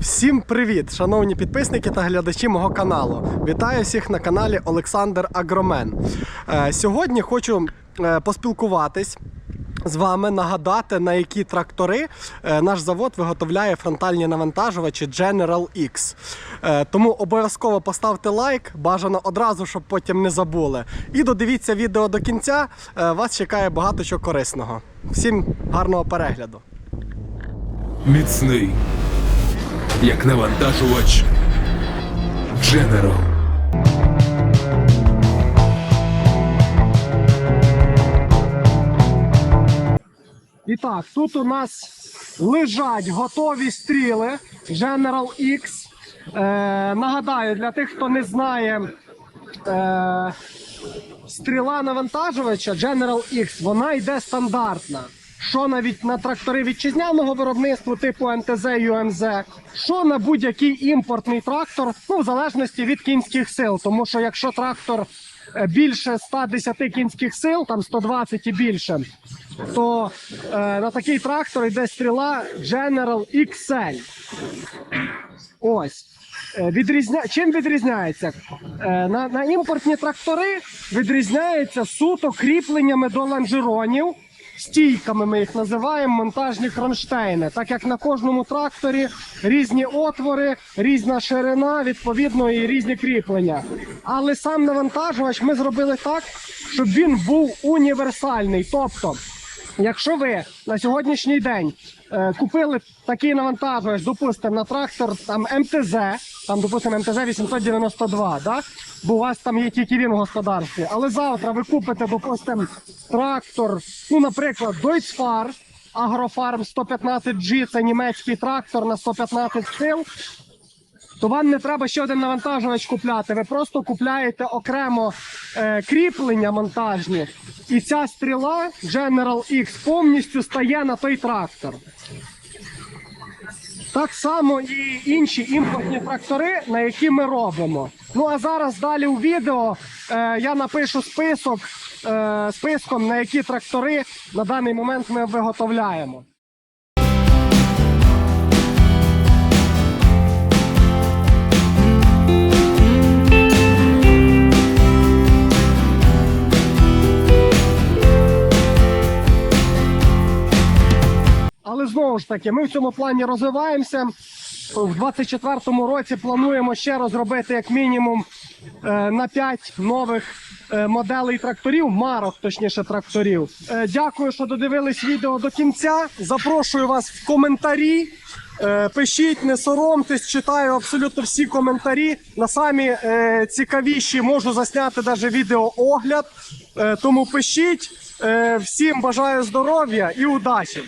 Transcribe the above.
Всім привіт, шановні підписники та глядачі мого каналу. Вітаю всіх на каналі Олександр Агромен. Е, Сьогодні хочу е, поспілкуватись з вами, нагадати, на які трактори е, наш завод виготовляє фронтальні навантажувачі General X. Тому обов'язково поставте лайк, бажано одразу, щоб потім не забули. І додивіться відео до кінця. Вас чекає багато чого корисного. Всім гарного перегляду. Міцний. Як навантажувач. General. І так, тут у нас лежать готові стріли General X. Е, нагадаю, для тих, хто не знає, е, стріла навантажувача General X, вона йде стандартна. Що навіть на трактори вітчизняного виробництва типу МТЗ ЮМЗ, що на будь-який імпортний трактор, ну в залежності від кінських сил. Тому що якщо трактор е, більше 110 кінських сил, там 120 і більше, то е, на такий трактор йде стріла General XL. Ось. Е, Відрізня... Чим відрізняється? Е, На, на імпортні трактори відрізняється суто кріпленнями до лонжеронів, стійками ми їх називаємо, монтажні кронштейни. Так як на кожному тракторі різні отвори, різна ширина, відповідно, і різні кріплення. Але сам навантажувач ми зробили так, щоб він був універсальний. Тобто, Якщо ви на сьогоднішній день е, купили такий навантажувач, допустимо, на трактор там МТЗ, там, допустимо, МТЗ 892, да? бо у вас там є тільки він в господарстві, але завтра ви купите, допустимо, трактор, ну, наприклад, Deutzfahr, Агрофарм 115G, це німецький трактор на 115 сил, то вам не треба ще один навантажувач купляти. Ви просто купляєте окремо е, кріплення монтажні, і ця стріла General X повністю стає на той трактор. Так само і інші імпортні трактори, на які ми робимо. Ну а зараз далі у відео е, я напишу список е, списком, на які трактори на даний момент ми виготовляємо. Але знову ж таки, ми в цьому плані розвиваємося. В 24-му році плануємо ще розробити як мінімум е, на 5 нових е, моделей тракторів, марок, точніше тракторів. Е, Дякую, що додивились відео до кінця. Запрошую вас в коментарі. Пишіть, не соромтесь, читаю абсолютно всі коментарі. На самі цікавіші можу засняти навіть відеоогляд. Тому пишіть. Всім бажаю здоров'я і удачі!